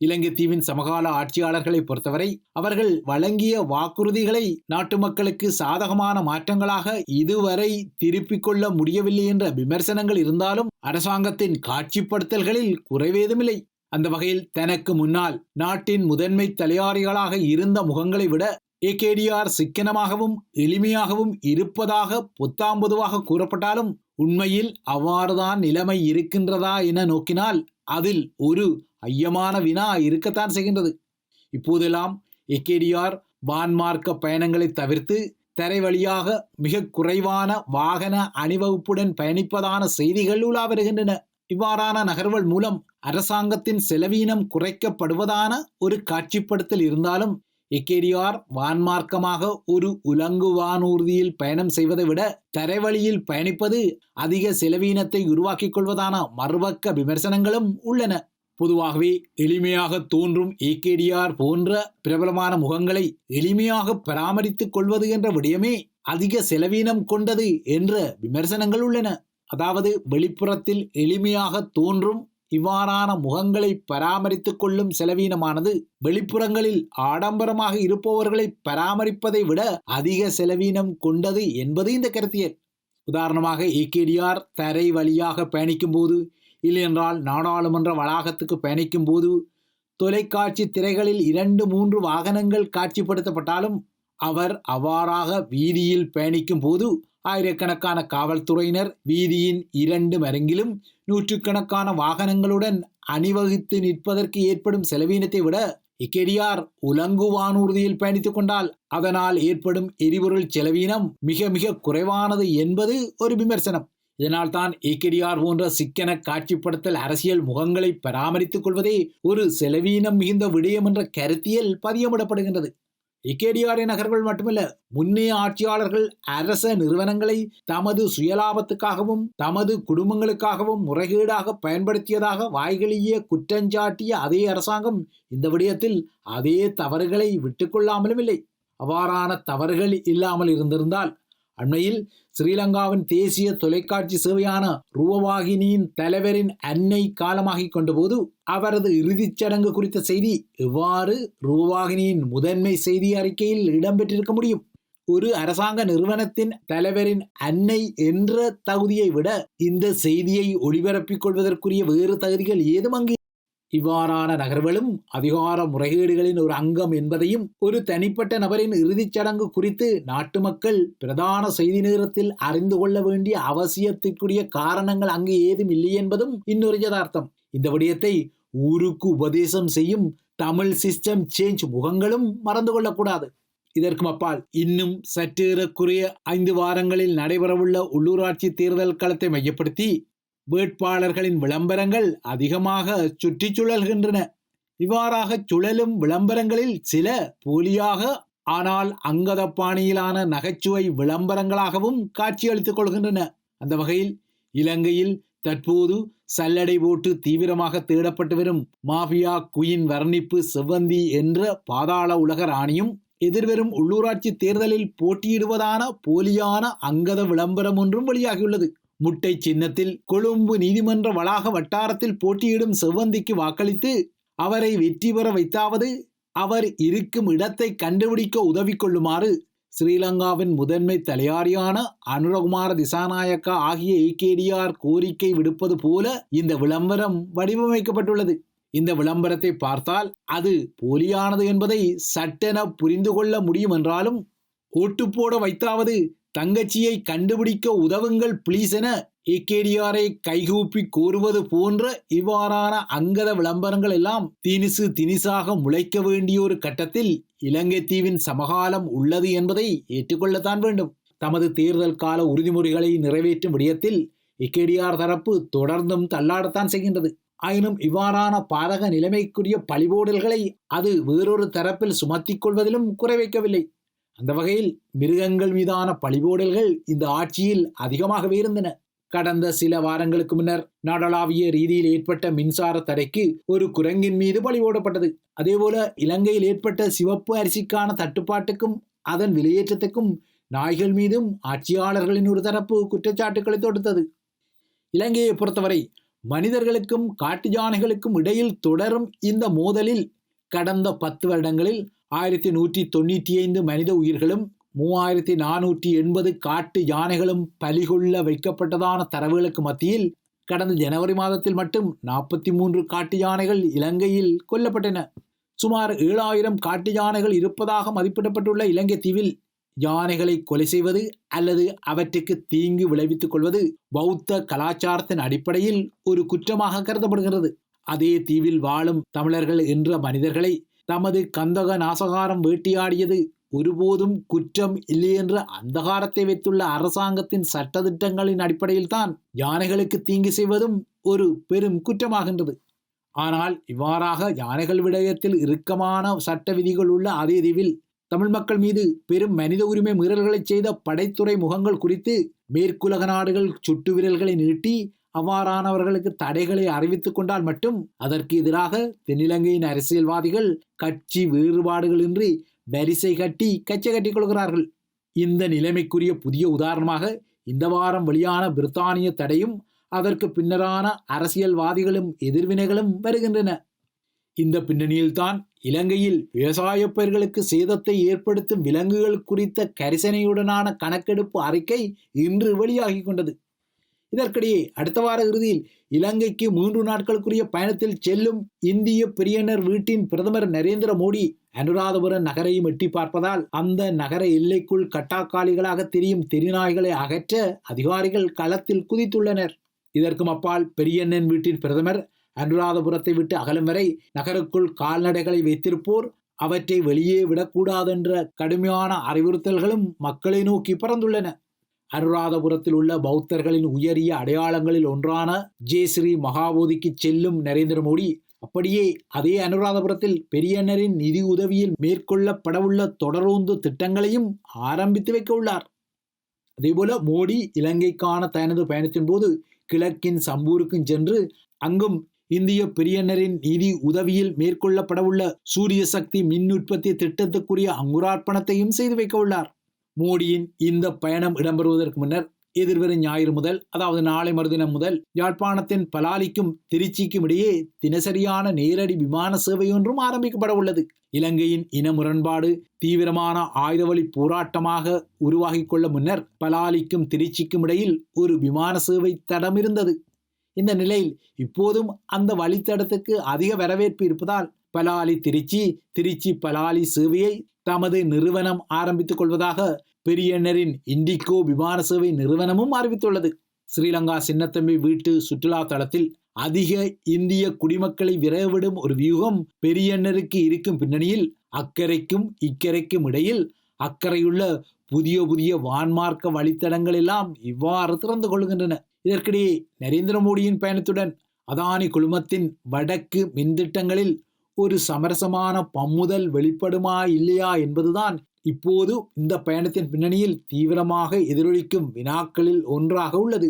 இலங்கை தீவின் சமகால ஆட்சியாளர்களை பொறுத்தவரை அவர்கள் வழங்கிய வாக்குறுதிகளை நாட்டு மக்களுக்கு சாதகமான மாற்றங்களாக இதுவரை திருப்பிக் கொள்ள முடியவில்லை என்ற விமர்சனங்கள் இருந்தாலும் அரசாங்கத்தின் காட்சிப்படுத்தல்களில் குறைவேதுமில்லை. அந்த வகையில் தனக்கு முன்னால் நாட்டின் முதன்மை தலையாரிகளாக இருந்த முகங்களை விட ஏகேடிஆர் சிக்கனமாகவும் எளிமையாகவும் இருப்பதாக பொத்தாம்பொதுவாக கூறப்பட்டாலும் உண்மையில் அவ்வாறுதான் நிலைமை இருக்கின்றதா என நோக்கினால் அதில் ஒரு ஐயமான வினா இருக்கத்தான் செய்கின்றது. இப்போதெல்லாம் எக்கேடிஆர் வான்மார்க்க பயணங்களை தவிர்த்து தரை வழியாக மிக குறைவான வாகன அணிவகுப்புடன் பயணிப்பதான செய்திகள் உலா வருகின்றன. இவ்வாறான நகர்வல் மூலம் அரசாங்கத்தின் செலவீனம் குறைக்கப்படுவதான ஒரு காட்சிப்படுத்தல் இருந்தாலும் எக்கேடிஆர் வான்மார்க்கமாக ஒரு உலங்கு வானூர்தியில் பயணம் செய்வதை விட தரைவழியில் பயணிப்பது அதிக செலவீனத்தை உருவாக்கிக் கொள்வதான மறுபக்க விமர்சனங்களும் உள்ளன. பொதுவாகவே எளிமையாக தோன்றும் ஏகேடிஆர் போன்ற பிரபலமான முகங்களை எளிமையாக பராமரித்துக் கொள்வது என்ற விடயமே அதிக செலவீனம் கொண்டது என்ற விமர்சனங்கள் உள்ளன. அதாவது வெளிப்புறத்தில் எளிமையாக தோன்றும் இவ்வாறான முகங்களை பராமரித்துக் கொள்ளும் செலவீனமானது வெளிப்புறங்களில் ஆடம்பரமாக இருப்பவர்களை பராமரிப்பதை விட அதிக செலவீனம் கொண்டது என்பது இந்த கருத்தியல். உதாரணமாக ஏகேடிஆர் தரை வழியாக பயணிக்கும் போது இல்லையென்றால் நாடாளுமன்ற வளாகத்துக்கு பயணிக்கும் போது தொலைக்காட்சி திரைகளில் இரண்டு மூன்று வாகனங்கள் காட்சிப்படுத்தப்பட்டாலும் அவர் அவ்வாறாக வீதியில் பயணிக்கும் போது ஆயிரக்கணக்கான காவல்துறையினர் வீதியின் இரண்டு மருங்கிலும் நூற்றுக்கணக்கான வாகனங்களுடன் அணிவகுத்து நிற்பதற்கு ஏற்படும் செலவீனத்தை விட இக்கெடியார் உலங்கு வானூர்தியில் பயணித்துக் கொண்டால் அதனால் ஏற்படும் எரிபொருள் செலவீனம் மிக மிக குறைவானது என்பது ஒரு விமர்சனம். இதனால் தான் ஏகெடியார் போன்ற சிக்கன காட்சிப்படுத்தல் அரசியல் முகங்களை பராமரித்துக் கொள்வதே ஒரு செலவீனம் மிகுந்த விடயம் என்ற கருத்தியல் பதியமிடப்படுகின்றது. இக்கேடியாரை நகர்கள் மட்டுமல்ல முன்னைய ஆட்சியாளர்கள் அரச நிறுவனங்களை தமது சுயலாபத்துக்காகவும் தமது குடும்பங்களுக்காகவும் முறைகேடாக பயன்படுத்தியதாக வாய்களியே குற்றஞ்சாட்டிய அதே அரசாங்கம் இந்த விடயத்தில் அதே தவறுகளை விட்டுக்கொள்ளாமலும் இல்லை. அவ்வாறான தவறுகள் இல்லாமல் இருந்திருந்தால் அண்மையில் ஸ்ரீலங்காவின் தேசிய தொலைக்காட்சி சேவையான ரூபவாகினியின் தலைவரின் அன்னை காலமாகிக் கொண்டபோது அவரது இறுதிச் சடங்கு குறித்த செய்தி எவ்வாறு ரூபவாகினியின் முதன்மை செய்தி அறிக்கையில் இடம்பெற்றிருக்க முடியும்? ஒரு அரசாங்க நிறுவனத்தின் தலைவரின் அன்னை என்ற தகுதியை விட இந்த செய்தியை ஒளிபரப்பிக் கொள்வதற்குரிய வேறு தகுதிகள் ஏதும் அங்கு இவ்வாறான நகர்வுகளும் அதிகார முறைகேடுகளின் ஒரு அங்கம் என்பதையும் ஒரு தனிப்பட்ட நபரின் இறுதிச் சடங்கு குறித்து நாட்டு மக்கள் பிரதான செய்தி நேரத்தில் அறிந்து கொள்ள வேண்டிய அவசியத்திற்குரிய காரணங்கள் அங்கு ஏதும் இல்லை என்பதும் இன்னொரு யதார்த்தம். இந்த விடயத்தை ஊருக்கு உபதேசம் செய்யும் தமிழ் சிஸ்டம் சேஞ்ச் முகங்களும் மறந்து கொள்ளக்கூடாது. இதற்கும் அப்பால் இன்னும் சற்றேறக்குறைய ஐந்து வாரங்களில் நடைபெறவுள்ள உள்ளூராட்சி தேர்தல் களத்தை மையப்படுத்தி வேட்பாளர்களின் விளம்பரங்கள் அதிகமாக சுற்றிச் சுழல்கின்றன. இவ்வாறாக சுழலும் விளம்பரங்களில் சில போலியாக ஆனால் அங்கத பாணியிலான நகைச்சுவை விளம்பரங்களாகவும் காட்சியளித்துக் கொள்கின்றன. அந்த வகையில் இலங்கையில் தற்போது சல்லடை போட்டு தீவிரமாக தேடப்பட்டு வரும் மாஃபியா குயின் வர்ணிப்பு செவ்வந்தி என்ற பாதாள உலக ராணியும் எதிர்வரும் உள்ளூராட்சி தேர்தலில் போட்டியிடுவதான போலியான அங்கத விளம்பரம் ஒன்றும் வெளியாகியுள்ளது. முட்டை சின்னத்தில் கொழும்பு நீதிமன்ற வளாக வட்டாரத்தில் போட்டியிடும் செவ்வந்திக்கு வாக்களித்து அவரை வெற்றி பெற வைத்தாவது அவர் இருக்கும் இடத்தை கண்டுபிடிக்க உதவி கொள்ளுமாறு ஸ்ரீலங்காவின் முதன்மை தலையாரியான அனுரகுமார திசாநாயக்கா ஆகிய ஏகேடிஆர் கோரிக்கை விடுப்பது போல இந்த விளம்பரம் வடிவமைக்கப்பட்டுள்ளது. இந்த விளம்பரத்தை பார்த்தால் அது போலியானது என்பதை சட்டென புரிந்து கொள்ள முடியும் என்றாலும் ஓட்டு போட வைத்தாவது தங்கச்சியை கண்டுபிடிக்க உதவுங்கள் பிளீஸ் என ஏகேடிஆரை கைகூப்பி கூறுவது போன்ற இவ்வாறான அங்கத விளம்பரங்கள் எல்லாம் தினிசு தினிசாக முளைக்க வேண்டிய ஒரு கட்டத்தில் இலங்கை தீவின் சமகாலம் உள்ளது என்பதை ஏற்றுக்கொள்ளத்தான் வேண்டும். தமது தேர்தல் கால உறுதிமொழிகளை நிறைவேற்றும் விடயத்தில் இக்கேடிஆர் தரப்பு தொடர்ந்தும் தள்ளாடத்தான் செய்கின்றது. ஆயினும் இவ்வாறான பாதக நிலைமைக்குரிய பழிபோடல்களை அது வேறொரு தரப்பில் சுமத்திக் கொள்வதிலும் குறைவைக்கவில்லை. அந்த வகையில் மிருகங்கள் மீதான பழிபோடல்கள் இந்த ஆட்சியில் அதிகமாகவே இருந்தன. கடந்த சில வாரங்களுக்கு முன்னர் நாடளாவிய ரீதியில் ஏற்பட்ட மின்சார தடைக்கு ஒரு குரங்கின் மீது பழி ஓடப்பட்டது அதேபோல இலங்கையில் ஏற்பட்ட சிவப்பு அரிசிக்கான தட்டுப்பாட்டுக்கும் அதன் விலையேற்றத்துக்கும் நாய்கள் மீதும் ஆட்சியாளர்களின் ஒரு தரப்பு குற்றச்சாட்டுக்களை தொடுத்தது. இலங்கையை பொறுத்தவரை மனிதர்களுக்கும் காட்டு யானைகளுக்கும் இடையில் தொடரும் இந்த மோதலில் கடந்த பத்து வருடங்களில் ஆயிரத்தி நூற்றி தொண்ணூற்றி ஐந்து மனித உயிர்களும் மூவாயிரத்தி நானூற்றி எண்பது காட்டு யானைகளும் பலிகொள்ள வைக்கப்பட்டதான தரவுகளுக்கு மத்தியில் கடந்த ஜனவரி மாதத்தில் மட்டும் நாற்பத்தி மூன்று காட்டு யானைகள் இலங்கையில் கொல்லப்பட்டன. சுமார் ஏழாயிரம் காட்டு யானைகள் இருப்பதாக மதிப்பிடப்பட்டுள்ள இலங்கை தீவில் யானைகளை கொலை செய்வது அல்லது அவற்றுக்கு தீங்கு விளைவித்துக் கொள்வது பௌத்த கலாச்சாரத்தின் அடிப்படையில் ஒரு குற்றமாக கருதப்படுகிறது. அதே தீவில் வாழும் தமிழர்கள் என்ற மனிதர்களை தமது கந்தக நாசகாரம் வேட்டியாடியது ஒருபோதும் குற்றம் இல்லை அந்தகாரத்தை வைத்துள்ள அரசாங்கத்தின் சட்டத்திட்டங்களின் அடிப்படையில் தான் யானைகளுக்கு தீங்கு செய்வதும் ஒரு பெரும் குற்றமாகின்றது. ஆனால் இவ்வாறாக யானைகள் விடயத்தில் இறுக்கமான சட்ட விதிகள் உள்ள அதே தீவில் தமிழ் மக்கள் மீது பெரும் மனித உரிமை மீறல்களை செய்த படைத்துறை முகங்கள் குறித்து மேற்குலக நாடுகள் சுட்டு விரல்களை நீட்டி அவ்வாறானவர்களுக்கு தடைகளை அறிவித்துக் கொண்டால் மட்டும் அதற்கு எதிராக தென்னிலங்கையின் அரசியல்வாதிகள் கட்சி வேறுபாடுகளின்றி வரிசை கட்டி கச்சை கட்டிக் கொள்கிறார்கள். இந்த நிலைமைக்குரிய புதிய உதாரணமாக இந்த வாரம் வெளியான பிரித்தானிய தடையும் அதற்கு பின்னரான அரசியல்வாதிகளும் எதிர்வினைகளும் வருகின்றன. இந்த பின்னணியில்தான் இலங்கையில் விவசாய பயிர்களுக்கு சேதத்தை ஏற்படுத்தும் விலங்குகள் குறித்த கரிசனையுடனான கணக்கெடுப்பு அறிக்கை இன்று வெளியாகி கொண்டது. இதற்கிடையே அடுத்த வார இறுதியில் இலங்கைக்கு மூன்று நாட்களுக்குரிய பயணத்தில் செல்லும் இந்திய பிரியனர் வீட்டின் பிரதமர் நரேந்திர மோடி அனுராதபுரம் நகரையும் எட்டி பார்ப்பதால் அந்த நகர எல்லைக்குள் கட்டாக்காளிகளாக தெரியும் திருநாய்களை அகற்ற அதிகாரிகள் களத்தில் குதித்துள்ளனர். இதற்கும் அப்பால் பெரியண்ணன் வீட்டின் பிரதமர் அனுராதபுரத்தை விட்டு அகலும் வரை நகருக்குள் கால்நடைகளை வைத்திருப்போர் அவற்றை வெளியே விடக்கூடாதென்ற கடுமையான அறிவுறுத்தல்களும் மக்களை நோக்கி பறந்துள்ளன. அனுராதபுரத்தில் உள்ள பௌத்தர்களின் உயரிய அடையாளங்களில் ஒன்றான ஜெயஸ்ரீ மகாபோதிக்கு செல்லும் நரேந்திர மோடி அப்படியே அதே அனுராதபுரத்தில் பெரியண்ணரின் நிதி உதவியில் மேற்கொள்ளப்படவுள்ள தொடரோந்து திட்டங்களையும் ஆரம்பித்து வைக்க உள்ளார். அதேபோல மோடி இலங்கைக்கான தனது பயணத்தின் போது கிழக்கின் சம்பூருக்கும் சென்று அங்கும் இந்திய பெரியண்ணரின் நிதி உதவியில் மேற்கொள்ளப்படவுள்ள சூரிய சக்தி மின் உற்பத்தி திட்டத்துக்குரிய அங்குரார்ப்பணத்தையும் செய்து வைக்க உள்ளார். மோடியின் இந்த பயணம் இடம்பெறுவதற்கு முன்னர் எதிர்வரும் ஞாயிறு முதல் அதாவது நாளை மறுதினம் முதல் யாழ்ப்பாணத்தின் பலாலிக்கும் திருச்சிக்கும் இடையே தினசரியான நேரடி விமான சேவை ஒன்றும் ஆரம்பிக்கப்பட உள்ளது. இலங்கையின் இன முரண்பாடு தீவிரமான ஆயுதவழி போராட்டமாக உருவாகி கொள்ள முன்னர் பலாலிக்கும் திருச்சிக்கும் இடையில் ஒரு விமான சேவை தடம் இருந்தது இந்த நிலையில் இப்போதும் அந்த வழித்தடத்துக்கு அதிக வரவேற்பு இருப்பதால் பலாலி திருச்சி திருச்சி பலாலி சேவையை தமது நிறுவனம் ஆரம்பித்துக் கொள்வதாக பெரியண்ணரின் இண்டிகோ விமான சேவை நிறுவனமும் அறிவித்துள்ளது. ஸ்ரீலங்கா சின்னத்தம்பி வீட்டு சுற்றுலா தளத்தில் அதிக இந்திய குடிமக்களை விரைவிடும் ஒரு வியூகம் பெரியண்ணருக்கு இருக்கும் பின்னணியில் அக்கறைக்கும் இக்கரைக்கும் இடையில் அக்கறையுள்ள புதிய புதிய வான்மார்க்க வழித்தடங்கள் எல்லாம் இவ்வாறு திறந்து கொள்கின்றன. இதற்கிடையே நரேந்திர மோடியின் பயணத்துடன் அதானி குழுமத்தின் வடக்கு மின்திட்டங்களில் ஒரு சமரசமான பம்முதல் வெளிப்படுமா இல்லையா என்பதுதான் இப்போது இந்த பயணத்தின் பின்னணியில் தீவிரமாக எதிரொலிக்கும் வினாக்களில் ஒன்றாக உள்ளது.